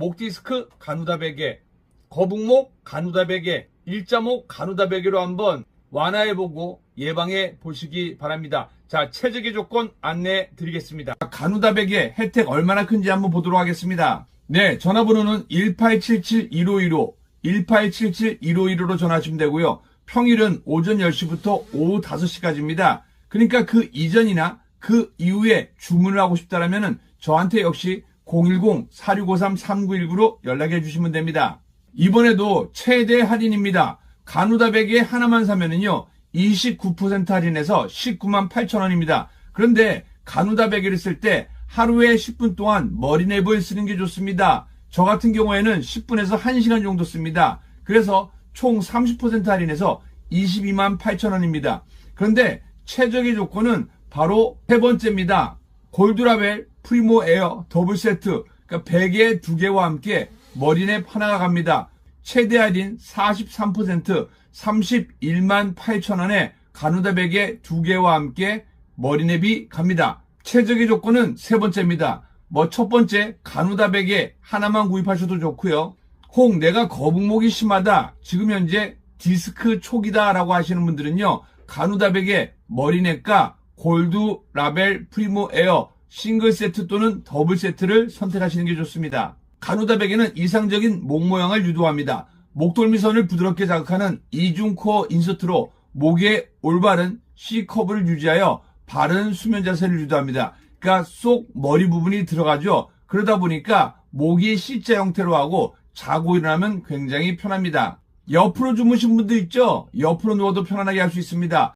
목디스크 가누다 베개, 거북목 가누다 베개, 일자목 가누다 베개로 한번 완화해보고 예방해 보시기 바랍니다. 자, 최적의 조건 안내 드리겠습니다. 가누다 베개 혜택 얼마나 큰지 한번 보도록 하겠습니다. 네, 전화번호는 1877-1515, 1877-1515로 전화하시면 되고요. 평일은 오전 10시부터 오후 5시까지입니다. 그러니까 그 이전이나 그 이후에 주문을 하고 싶다라면 저한테 역시 010-4653-3919로 연락해 주시면 됩니다. 이번에도 최대 할인입니다. 가누다 베개 하나만 사면은요, 29% 할인해서 19만 8천 원입니다. 그런데 가누다 베개를 쓸 때 하루에 10분 동안 머리냅을 쓰는 게 좋습니다. 저 같은 경우에는 10분에서 1시간 정도 씁니다. 그래서 총 30% 할인해서 22만 8천 원입니다. 그런데 최적의 조건은 바로 세 번째입니다. 골드라벨 프리모 에어 더블 세트 그러니까 베개 두 개와 함께 머리냅 하나가 갑니다. 최대 할인 43% 31만 8천 원에 가누다 베개 두 개와 함께 머리냅이 갑니다. 최적의 조건은 세 번째입니다. 뭐 첫 번째 가누다 베개 하나만 구입하셔도 좋고요. 혹 내가 거북목이 심하다. 지금 현재 디스크 초기다 라고 하시는 분들은요. 가누다 베개 머리넷과 골드 라벨 프리모 에어 싱글 세트 또는 더블 세트를 선택하시는 게 좋습니다. 가누다 베개는 이상적인 목 모양을 유도합니다. 목돌미선을 부드럽게 자극하는 이중 코어 인서트로 목의 올바른 C컵을 유지하여 바른 수면 자세를 유도합니다. 그러니까 쏙 머리 부분이 들어가죠. 그러다 보니까 목이 C자 형태로 하고 자고 일어나면 굉장히 편합니다. 옆으로 주무신 분도 있죠? 옆으로 누워도 편안하게 할 수 있습니다.